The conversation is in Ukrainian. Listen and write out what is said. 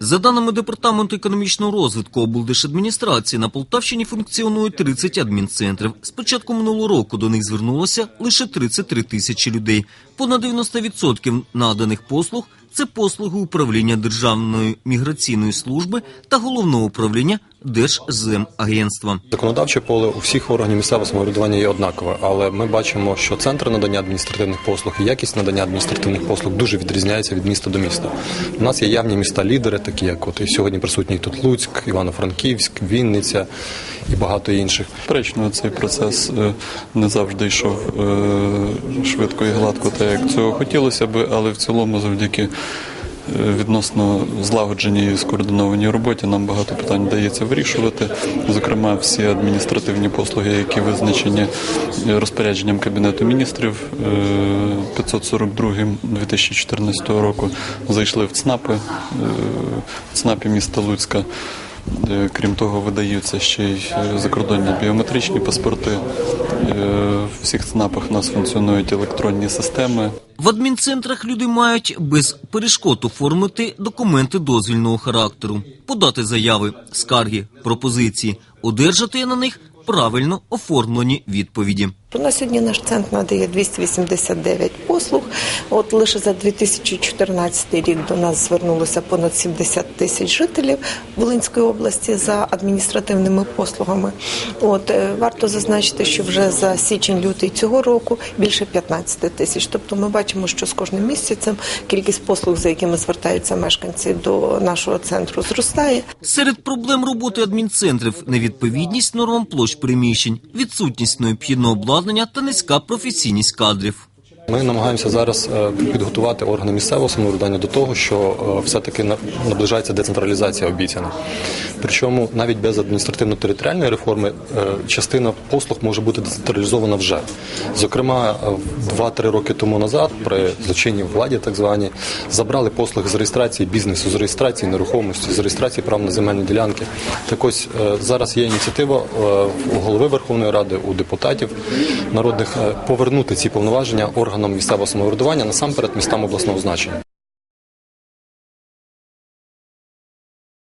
За даними Департаменту економічного розвитку облдержадміністрації, на Полтавщині функціонує 30 адмінцентрів. З початку минулого року до них звернулося лише 33 тисячі людей. Понад 90% наданих послуг – це послуги управління Державної міграційної служби та Головного управління Держземагентства. Законодавче поле у всіх органів місцевого самоврядування є однакове, але ми бачимо, що центр надання адміністративних послуг і якість надання адміністративних послуг дуже відрізняється від міста до міста. У нас є явні міста-лідери, такі як от і сьогодні присутній тут Луцьк, Івано-Франківськ, Вінниця і багато інших. Безперечно, цей процес е, не завжди йшов е, швидко і гладко, так як цього хотілося би, але в цілому, завдяки е, відносно злагодженій і скоординованій роботі, нам багато питань вдається вирішувати. Зокрема, всі адміністративні послуги, які визначені розпорядженням Кабінету міністрів е, 542 2014 року, зайшли в ЦНАПи, в ЦНАПі міста Луцька. Е, Крім того, видаються ще й е, закордонні біометричні паспорти. Е, В всіх ЦНАПах у нас функціонують електронні системи. В адмінцентрах люди мають без перешкод оформити документи дозвільного характеру, подати заяви, скарги, пропозиції, одержати на них правильно оформлені відповіді. На сьогодні наш центр надає 289 послуг. От лише за 2014 рік до нас звернулося понад 70 тисяч жителів Волинської області за адміністративними послугами. От е, варто зазначити, що вже за січень-лютий цього року більше 15 тисяч. Тобто ми бачимо, що з кожним місяцем кількість послуг, за якими звертаються мешканці до нашого центру, зростає. Серед проблем роботи адмінцентрів невідповідність нормам площ приміщень, відсутність необхідного обладнання та низька професійність кадрів. Ми намагаємося зараз е, підготувати органи місцевого самоврядування до того, що е, все-таки наближається децентралізація обіцяна. Причому навіть без адміністративно-територіальної реформи е, частина послуг може бути децентралізована вже. Зокрема, е, 2-3 роки тому назад при злочинній владі, так звані, забрали послуги з реєстрації бізнесу, з реєстрації нерухомості, з реєстрації прав на земельні ділянки. Так ось зараз є ініціатива у голови Верховної Ради, у депутатів народних повернути ці повноваження органам місцевого самоврядування насамперед містам обласного значення.